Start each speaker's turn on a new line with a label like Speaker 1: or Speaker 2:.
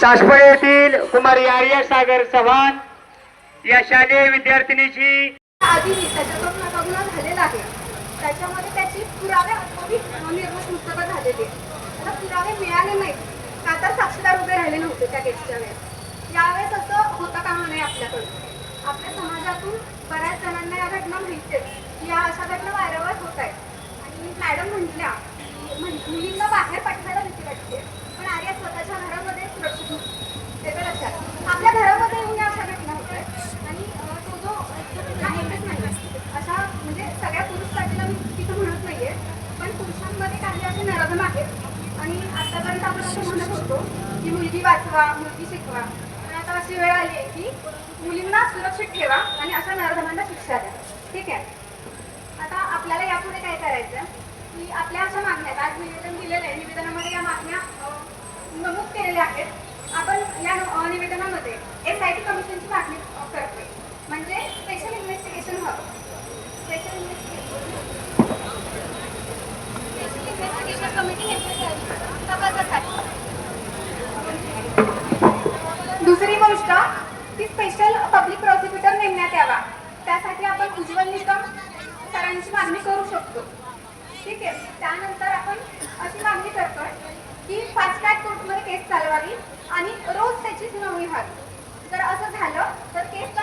Speaker 1: सासपळे येथील कुमारी आर्या सागर चव्हाण या शालेय विद्यार्थिनीची
Speaker 2: आधी त्याच्याकडून लग्न झालेलं आहे. त्याच्यामध्ये त्याची पुरावे अभावी निर्मत पुस्तकं झालेली आहे. आता पुरावे मिळाले नाहीत. का तर साक्षीदार उभे राहिले नव्हते त्या केसच्या वेळेस. यावेळेस असं होता कामा नये आपल्याकडून? आपल्या समाजातून बऱ्याच जणांना या घटना माहिती या अशा घटना वारंवार होत आहेत. आणि मॅडम म्हटल्या की मुलींना बाहेर पाठवायला भीती वाटते पण आर्या स्वतःच्या घरामध्ये सुरक्षित नव्हती ते तर लक्षात आपल्या घरामध्ये येऊन या अशा घटना होत आहेत आणि अं, तो जो आहे एकच नाही अशा म्हणजे सगळ्या पुरुष जातीला मी तिथं म्हणत नाहीये पण पुरुषांमध्ये काही असे नरधम आहेत आणि आतापर्यंत आपण असं म्हणत होतो की मुलगी वाचवा मुलगी शिकवा. पण आता अशी वेळ आली आहे की मुलींना सुरक्षित ठेवा आणि अशा नरधमांना शिक्षा द्या. ठीक आहे? आता आपल्याला यापुढे काय करायचं? की आपल्या अशा मागण्या आहेत. आज निवेदन दिलेलं आहे. निवेदनामध्ये या मागण्या नमूद केलेल्या आहेत. आपण या निवेदनामध्ये एस आय न- अ, निवेदनामध्ये दुसरी गोष्ट की स्पेशल पब्लिक प्रॉसिक्युटर नेमण्यात यावा. त्यासाठी आपण उज्ज्वल निकम सरांची मागणी करू शकतो. ठीक आहे? त्यानंतर आपण अशी मागणी करतो की फास्ट ट्रॅक कोर्टमध्ये केस चालवावी आणि रोज त्याची सुनावणी व्हावी जर असं झालं तर केस